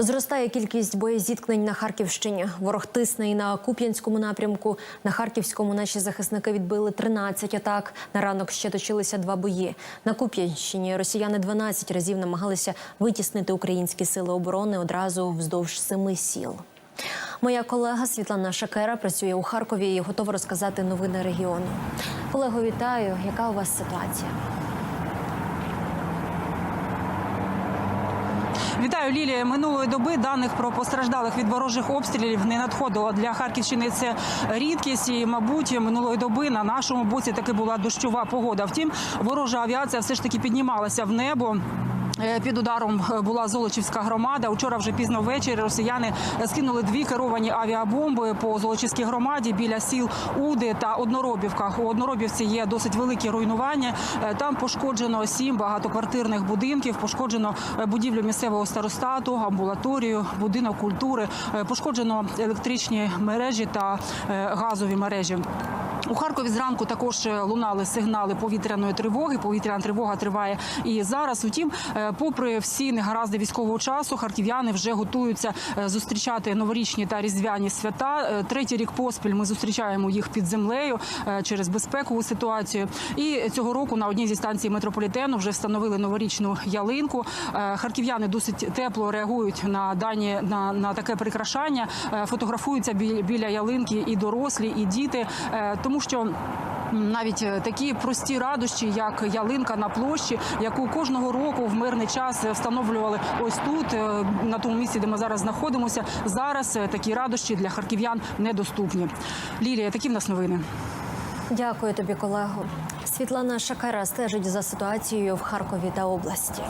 Зростає кількість боєзіткнень на Харківщині. Ворог тисне і на Куп'янському напрямку. На Харківському наші захисники відбили 13 атак. На ранок ще точилися два бої. На Куп'янщині росіяни 12 разів намагалися витіснити українські сили оборони одразу вздовж семи сіл. Моя колега Світлана Шакера працює у Харкові і готова розказати новини регіону. Колего, вітаю. Яка у вас ситуація? Вітаю Лілія. Минулої доби даних про постраждалих від ворожих обстрілів не надходило для Харківщини. Це рідкість і, мабуть, минулої доби на нашому боці таки була дощова погода. Втім, ворожа авіація все ж таки піднімалася в небо. Е, Під ударом була Золочівська громада. Учора вже пізно ввечері росіяни скинули дві керовані авіабомби по Золочівській громаді біля сіл Уди та Одноробівка. У Одноробівці є досить великі руйнування. Е, Там пошкоджено сім багатоквартирних будинків, пошкоджено е, будівлю місцевого старостату, амбулаторію, будинок культури, пошкоджено електричні мережі та газові мережі. У Харкові зранку також е, лунали сигнали повітряної тривоги. Повітряна тривога триває і зараз. Утім, е, попри всі негаразди військового часу, харків'яни вже готуються е, зустрічати новорічні та різдвяні свята. Третій рік поспіль ми зустрічаємо їх під землею через безпекову ситуацію. І цього року на одній зі станцій метрополітену вже встановили новорічну ялинку. Харків'яни досить тепло реагують на дані на, на таке прикрашання. Фотографуються бі- біля ялинки і дорослі, і діти, тому що. Навіть е, такі прості радощі, як ялинка на площі, яку кожного року в мирний час встановлювали ось тут, е, на тому місці, де ми зараз знаходимося. Зараз е, такі радощі для харків'ян недоступні. Лілія, такі в нас новини. Дякую тобі, колего. Світлана Шакера стежить за ситуацією в Харкові та області.